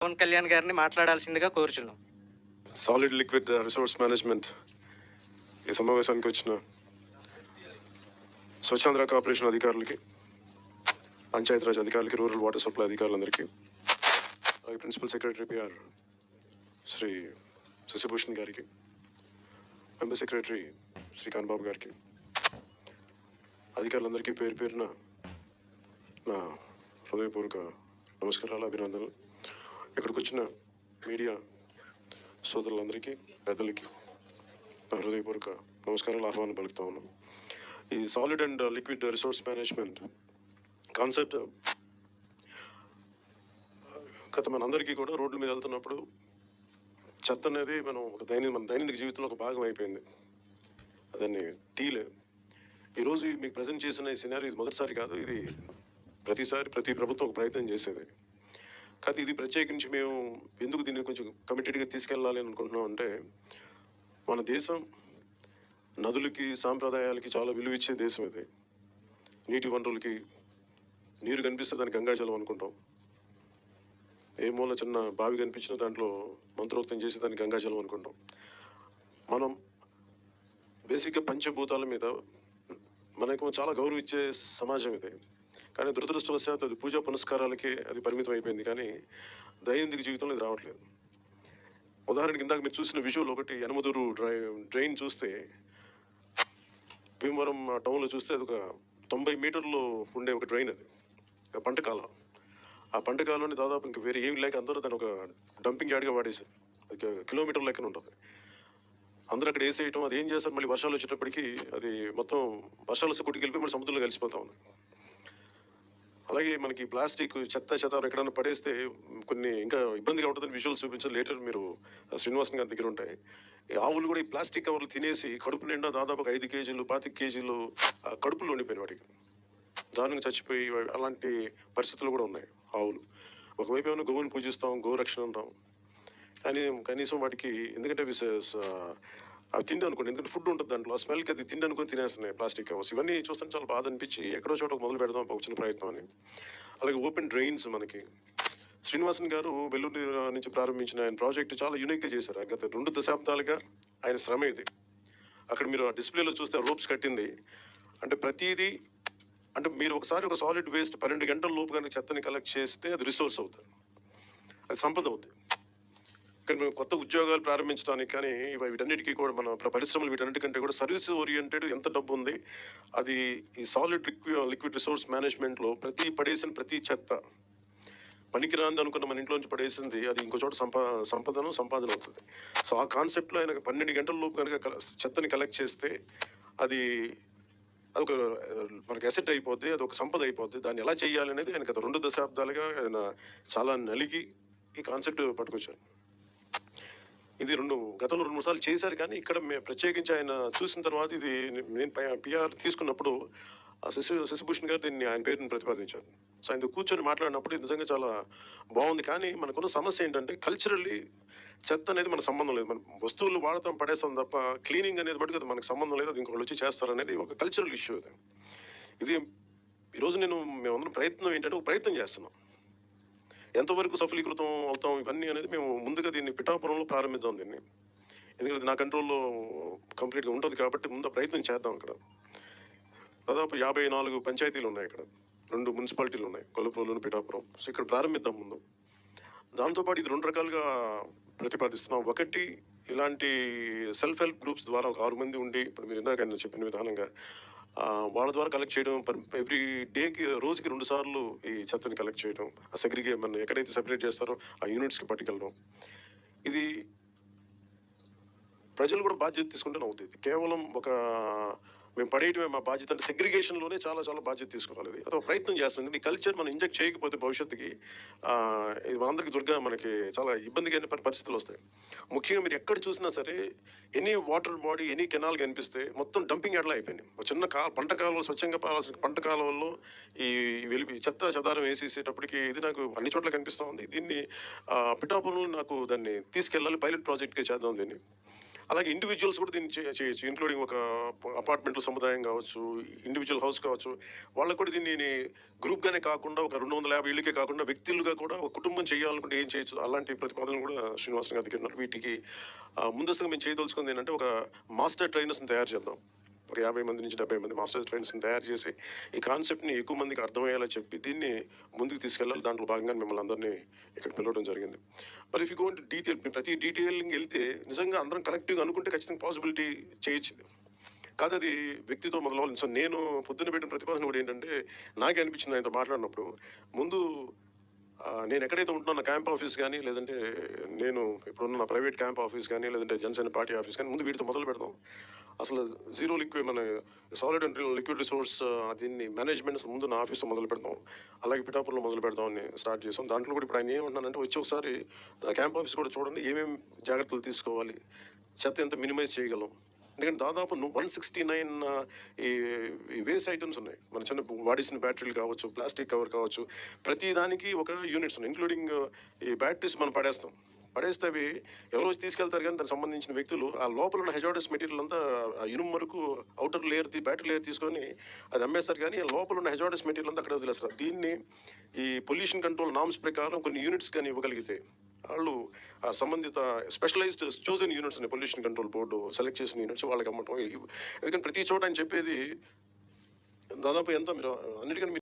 పవన్ కళ్యాణ్ గారిని మాట్లాడాల్సిందిగా కోరుచున్నాం. సాలిడ్ లిక్విడ్ రిసోర్స్ మేనేజ్మెంట్ ఈ సమావేశానికి వచ్చిన స్వచ్ఛాంధ్ర కార్పొరేషన్ అధికారులకి పంచాయతీరాజ్ అధికారులకి రూరల్ వాటర్ సప్లై అధికారులందరికీ అలాగే principal secretary PR Shri Shashibhushan గారికి మెంబర్ సెక్రటరీ శ్రీ కాన్బాబు గారికి అధికారులందరికీ పేరు పేరున నా హృదయపూర్వక నమస్కారాలు అభినందనలు. ఇక్కడికి వచ్చిన మీడియా సోదరులందరికీ పెద్దలకి నా హృదయపూర్వక నమస్కారాలు ఆహ్వానం పలుకుతా ఉన్నాం ఈ solid and liquid resource management concept గత మనందరికీ కూడా రోడ్ల మీద వెళ్తున్నప్పుడు చెత్త అనేది మనం ఒక దైనిక మన దైనందిక జీవితంలో ఒక భాగం అయిపోయింది. దాన్ని తీలే. ఈరోజు మీకు ప్రజెంట్ చేసిన ఈ సినారీ ఇది మొదటిసారి కాదు ఇది ప్రతిసారి ప్రతి ప్రభుత్వం ఒక ప్రయత్నం చేసేది. కాకపోతే ఇది ప్రత్యేకించి మేము ఎందుకు దీన్ని కొంచెం కమిటెడ్గా తీసుకెళ్ళాలి అని అనుకుంటున్నాం అంటే మన దేశం నదులకి సాంప్రదాయాలకి చాలా విలువ ఇచ్చే దేశం ఇది. నీటి వనరులకి నీరు కనిపిస్తే దాన్ని గంగాజలం అనుకుంటాం. ఏ మూల చిన్న బావి కనిపించిన దాంట్లో మంత్రోక్తం చేసి దాన్ని గంగాజలం అనుకుంటాం. మనం బేసిక్గా పంచభూతాల మీద మనకు చాలా గౌరవం ఇచ్చే సమాజం ఇది. కానీ దురదృష్టవశాత్తు అది పూజా పునస్కారాలకే అది పరిమితం అయిపోయింది. కానీ దైనందిక జీవితంలో ఇది రావట్లేదు. ఉదాహరణకి ఇందాక మీరు చూసిన విజువల్ ఒకటి యనమదూరు డ్రై డ్రైన్ చూస్తే భీమవరం ఆ టౌన్లో చూస్తే అది ఒక తొంభై మీటర్లు ఉండే ఒక డ్రైన్ అది పంటకాలం పంట కాలం. ఆ పంట కాలంని దాదాపు ఇంకా వేరే ఏమి లేక అందరూ దాన్ని ఒక డంపింగ్ యార్డ్గా వాడేసారు అది కిలోమీటర్ లెక్కన ఉంటుంది. అందరూ అక్కడ వేసేయటం అది ఏం చేస్తారు? మళ్ళీ వర్షాలు వచ్చేటప్పటికి అది మొత్తం వర్షాలు కొట్టుకెళ్ళిపోయి మళ్ళీ సముద్రంలో కలిసిపోతా ఉంది. అలాగే మనకి ప్లాస్టిక్ చెత్త చెత్త ఎక్కడైనా పడేస్తే కొన్ని ఇంకా ఇబ్బందిగా ఉంటుందని విజువల్స్ చూపించాలి లేటర్ మీరు శ్రీనివాసన్ గారి దగ్గర ఉంటాయి. ఆవులు కూడా ఈ ప్లాస్టిక్ కవర్లు తినేసి కడుపు నిండా దాదాపు ఐదు కేజీలు పాతిక కేజీలు కడుపులో ఉండిపోయిన వాటికి. దారుణంగా చచ్చిపోయి అలాంటి పరిస్థితులు కూడా ఉన్నాయి ఆవులు. ఒకవైపు ఏమైనా గోవుని పూజిస్తాం గోరక్షణ అంటాం. కానీ కనీసం వాటికి ఎందుకంటే అవి తిండి అనుకోండి ఎందుకంటే ఫుడ్ ఉంటుంది దాంట్లో. ఆ స్మెల్కి అది తిండి అనుకుని తినేస్తున్నాయి ప్లాస్టిక్ కవర్స్ ఇవన్నీ చూస్తుంటే చాలా బాధ అనిపించి ఎక్కడో చోట మొదలు పెడదాం ఒక చిన్న ప్రయత్నం అని. అలాగే ఓపెన్ డ్రైన్స్ మనకి. శ్రీనివాసన్ గారు వెల్లూరు నుంచి ప్రారంభించిన ఆయన ప్రాజెక్ట్ చాలా యూనిక్గా చేశారు. గత రెండు దశాబ్దాలుగా ఆయన శ్రమ ఇది. అక్కడ మీరు ఆ డిస్ప్లేలో చూస్తే రోప్స్ కట్టింది. అంటే ప్రతిదీ అంటే మీరు ఒకసారి ఒక సాలిడ్ వేస్ట్ పన్నెండు గంటల లోపు కనుక చెత్తని కలెక్ట్ చేస్తే అది రిసోర్స్ అవుతుంది. అది సంపద అవుతుంది ఇక్కడ మేము కొత్త ఉద్యోగాలు ప్రారంభించడానికి కానీ ఇవి వీటన్నిటికీ కూడా మన పరిశ్రమలు వీటన్నిటికంటే కూడా సర్వీస్ ఓరియంటెడ్ ఎంత డబ్బు ఉంది అది ఈ సాలిడ్ లిక్విడ్ లిక్విడ్ రిసోర్స్ మేనేజ్మెంట్లో ప్రతి పడేసిన ప్రతి చెత్త పనికిరాంది అనుకున్న మన ఇంట్లోంచి పడేసింది అది ఇంకో చోట సంపా సంపదను సంపాదన అవుతుంది. సో ఆ కాన్సెప్ట్లో ఆయన పన్నెండు గంటల లోపు కనుక కల- చెత్తని కలెక్ట్ చేస్తే అది అదొక ఒక మనకి అసెట్ అయిపోద్ది అది ఒక సంపద అయిపోద్ది. దాన్ని ఎలా చేయాలనేది ఆయన గత రెండు దశాబ్దాలుగా ఆయన చాలా నలిగి ఈ కాన్సెప్ట్ పట్టుకొచ్చాను ఇది రెండు గతంలో రెండు మూడు సార్లు చేశారు కానీ ఇక్కడ మేము ప్రత్యేకించి ఆయన చూసిన తర్వాత ఇది నేను పిఆర్ తీసుకున్నప్పుడు ఆ శశి శశిభూషణ్ గారు దీన్ని ఆయన పేరుని ప్రతిపాదించారు. సో ఆయన కూర్చొని మాట్లాడినప్పుడు ఇది నిజంగా చాలా బాగుంది. కానీ మనకున్న సమస్య ఏంటంటే కల్చరల్లీ చెత్త అనేది మన సంబంధం లేదు. మనం వస్తువులు వాడతాం పడేస్తాం తప్ప క్లీనింగ్ అనేది మటుకు అది మనకు సంబంధం లేదు. అది ఇంకొకళ్ళు వచ్చి చేస్తారనేది ఒక కల్చరల్ ఇష్యూ ఇది ఇది ఈరోజు నేను మేమందరం ప్రయత్నం ఏంటంటే ఒక ప్రయత్నం చేస్తున్నాం. ఎంతవరకు సఫలీకృతం అవుతాం ఇవన్నీ అనేది మేము ముందుగా దీన్ని పిఠాపురంలో ప్రారంభిద్దాం దీన్ని. ఎందుకంటే నా కంట్రోల్లో కంప్లీట్గా ఉంటుంది కాబట్టి ముందు ప్రయత్నం చేద్దాం అక్కడ. దాదాపు యాభై నాలుగు పంచాయతీలు ఉన్నాయి ఇక్కడ రెండు మున్సిపాలిటీలు ఉన్నాయి కొల్లపూరులోను పిఠాపురం. సో ఇక్కడ ప్రారంభిద్దాం ముందు. దాంతోపాటు ఇది రెండు రకాలుగా ప్రతిపాదిస్తున్నాం. ఒకటి ఇలాంటి సెల్ఫ్ హెల్ప్ గ్రూప్స్ ద్వారా ఒక ఆరు మంది ఉండి ఇప్పుడు మీరు ఇందాక చెప్పిన విధానంగా వాళ్ళ ద్వారా కలెక్ట్ చేయడం ఎవ్రీ డేకి రోజుకి రెండు సార్లు ఈ చెత్తని కలెక్ట్ చేయడం ఆ సెగ్రిగే మన ఎక్కడైతే సెపరేట్ చేస్తారో ఆ యూనిట్స్కి పట్టుకెళ్ళడం. ఇది ప్రజలు కూడా బాధ్యత తీసుకుంటే అవుతుంది. కేవలం ఒక మేము పడేయటమే మా బాధ్యత. అంటే సెగ్రిగేషన్లోనే చాలా చాలా బాధ్యత తీసుకోవాలి అది అదొక ప్రయత్నం చేస్తుంది ఈ కల్చర్ మనం ఇంజెక్ట్ చేయకపోతే భవిష్యత్తుకి ఇది మనందరికీ దుర్గా మనకి చాలా ఇబ్బందిగా పరి- పరిస్థితులు వస్తాయి. ముఖ్యంగా మీరు ఎక్కడ చూసినా సరే any water body any canal కనిపిస్తే మొత్తం డంపింగ్ యార్డ్లా అయిపోయింది. ఒక చిన్న కా పంట కాలువలు స్వచ్ఛంగా పారాల్సిన పంట కాలువల్లో ఈ వెలిపి చెత్త చెదారం వేసేసేటప్పటికి ఇది నాకు అన్ని చోట్ల కనిపిస్తూ ఉంది. దీన్ని పిఠాపురం పిఠాపురంలో నాకు దాన్ని తీసుకెళ్ళాలి పైలట్ ప్రాజెక్ట్గా చేద్దాం దీన్ని. అలాగే ఇండివిజువల్స్ కూడా దీన్ని చేయొచ్చు. ఇంక్లూడింగ్ ఒక అపార్ట్మెంట్ సముదాయం కావచ్చు ఇండివిజువల్ హౌస్ కావచ్చు. వాళ్ళకు కూడా దీన్ని గ్రూప్గానే కాకుండా ఒక రెండు వందల యాభై ఇళ్ళకే కాకుండా వ్యక్తులుగా కూడా ఒక కుటుంబం చేయాలనుకుంటే ఏం చేయొచ్చు? అలాంటి ప్రతిపాదనలు కూడా శ్రీనివాసన్ గారి దగ్గర ఉన్నారు. వీటికి ముందస్తుగా మేము చేయదలుచుకుంది ఏంటంటే ఒక మాస్టర్ ట్రైనర్స్ని తయారు చేద్దాం. ఒక యాభై మంది నుంచి డెబ్బై మంది మాస్టర్స్ ట్రైనర్స్ని తయారు చేసి ఈ కాన్సెప్ట్ని ఎక్కువ మందికి అర్థమయ్యేలా చెప్పి దీన్ని ముందుకు తీసుకెళ్ళాలి. దాంట్లో భాగంగా మిమ్మల్ని అందరినీ ఇక్కడ పిలవడం జరిగింది. మరి ఇఫ్ యూ గోన్ డీటెయిల్ ప్రతి డీటెయిలింగ్ వెళ్తే నిజంగా అందరం కలెక్టివ్గా అనుకుంటే ఖచ్చితంగా పాసిబిలిటీ చేయొచ్చు కాదు అది వ్యక్తితో మొదలవాలి సో నేను పొద్దున్న పెట్టిన ప్రతిపాదన కూడా ఏంటంటే నాకే అనిపించింది ఆయనతో మాట్లాడినప్పుడు ముందు నేను ఎక్కడైతే ఉంటున్నా క్యాంప్ ఆఫీస్ కానీ లేదంటే నేను ఇప్పుడున్న నా ప్రైవేట్ క్యాంప్ ఆఫీస్ కానీ లేదంటే జనసేన పార్టీ ఆఫీస్ కానీ ముందు వీటితో మొదలు పెడదాం. అసలు జీరో లిక్విడ్ మన సాలిడ్ అండ్ లిక్విడ్ రిసోర్స్ దీన్ని మేనేజ్మెంట్స్ ముందు నా ఆఫీస్లో మొదలు పెడతాం అలాగే పిఠాపురంలో మొదలు పెడదామని స్టార్ట్ చేసాం. దాంట్లో కూడా ఇప్పుడు ఆయన ఏమంటున్నానంటే వచ్చి ఒకసారి క్యాంప్ ఆఫీస్ కూడా చూడండి ఏమేమి జాగ్రత్తలు తీసుకోవాలి చెత్త ఎంత మినిమైజ్ చేయగలం ఎందుకంటే దాదాపు వన్ సిక్స్టీ నైన్ ఈ వేస్ట్ ఐటమ్స్ ఉన్నాయి. మన చిన్న వాడేసిన బ్యాటరీలు కావచ్చు ప్లాస్టిక్ కవర్ కావచ్చు ప్రతి దానికి ఒక యూనిట్స్ ఉన్నాయి ఇంక్లూడింగ్ ఈ బ్యాటరీస్ మనం పడేస్తాం. పడేస్తే అవి ఎవరో తీసుకెళ్తారు కానీ దానికి సంబంధించిన వ్యక్తులు ఆ లోపల ఉన్న హెజాడస్ మెటీరియల్ అంతా ఇనుము వరకు అవుటర్ లేయర్ బ్యాటరీ లేయర్ తీసుకొని అది అమ్మేస్తారు కానీ ఆ లోపల ఉన్న హెజాడస్ మెటీరియల్ అంతా అక్కడ వదిలేస్తారు. దీన్ని ఈ పొల్యూషన్ కంట్రోల్ నామ్స్ ప్రకారం కొన్ని యూనిట్స్ కానీ ఇవ్వగలిగితే వాళ్ళు ఆ సంబంధిత స్పెషలైజ్డ్ చోజన్ యూనిట్స్ ఉన్నాయి పొల్యూషన్ కంట్రోల్ బోర్డు సెలెక్ట్ చేసిన యూనిట్స్ వాళ్ళకి అమ్మటం. ఎందుకంటే ప్రతి చోట ఆయన చెప్పేది దాదాపు ఎంత మీరు అన్నిటికన్నా మీరు